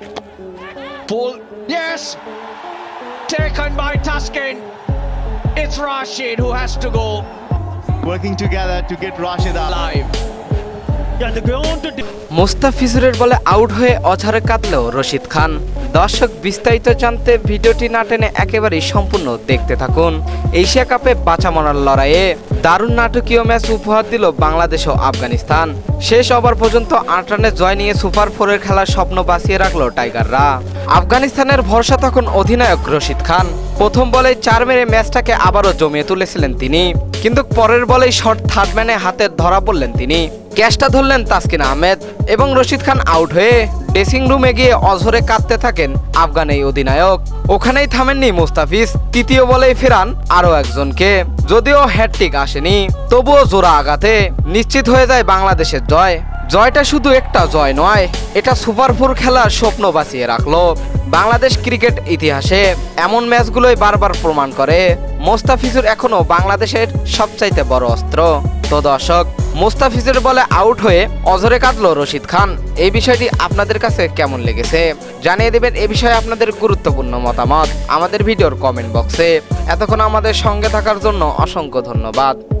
Full. Yes! Taken by Tuscan. It's Rashid who has to go. Working together to get Rashid alive. মোস্তাফিজুরের বলে out হয়ে অছারে কাঁদলেও রশিদ খান দর্শক বিস্তারিত জানতে ভিডিওটি না টেনে একেবারেই সম্পূর্ণ দেখতে থাকুন এশিয়া কাপে বাঁচামনার লড়াইয়ে দারুণ নাটকীয় ম্যাচ উপহার দিল বাংলাদেশ ও আফগানিস্তান। শেষ ওভার পর্যন্ত আট রানে জয় নিয়ে সুপার ফোরের খেলার স্বপ্ন বাঁচিয়ে রাখল টাইগাররা। আফগানিস্তানের ভরসা তখন অধিনায়ক রশিদ খান। প্রথম বলেই চার মেরে ম্যাচটাকে আবারও জমিয়ে তুলেছিলেন তিনি। কিন্তু পরের বলেই শর্ট থার্ড ম্যানে হাতে ধরা পড়লেন তিনি। ক্যাচটা ধরলেন তাসকিন আহমেদ এবং রশিদ খান আউট হয়ে ড্রেসিং রুমে গিয়ে অঝরে কাঁদতে থাকেন আফগান এই অধিনায়ক। ওখানেই থামেননি মুস্তাফিজ, তৃতীয় বলেই ফেরান আরও একজনকে। যদিও হ্যাট্রিক আসেনি, তবুও জোড়া আঘাতে নিশ্চিত হয়ে যায় বাংলাদেশের জয়। জয়টা শুধু একটা জয় নয়, এটা সুপার ফোর খেলার স্বপ্ন বাঁচিয়ে রাখল। বাংলাদেশ ক্রিকেট ইতিহাসে এমন ম্যাচগুলোই বারবার প্রমাণ করে। মোস্তাফিজুর এখনও বাংলাদেশের সবচাইতে বড় অস্ত্র। তো দর্শক মোস্তাফিজের বলে আউট হয়ে অঝরে কাটল রশিদ খান। এই বিষয়টি আপনাদের কাছে কেমন লেগেছে? জানিয়ে দেবেন এ বিষয়ে আপনাদের গুরুত্বপূর্ণ মতামত। আমাদের ভিডিওর কমেন্ট বক্সে এতক্ষণ আমাদের সঙ্গে থাকার জন্য অসংখ্য ধন্যবাদ।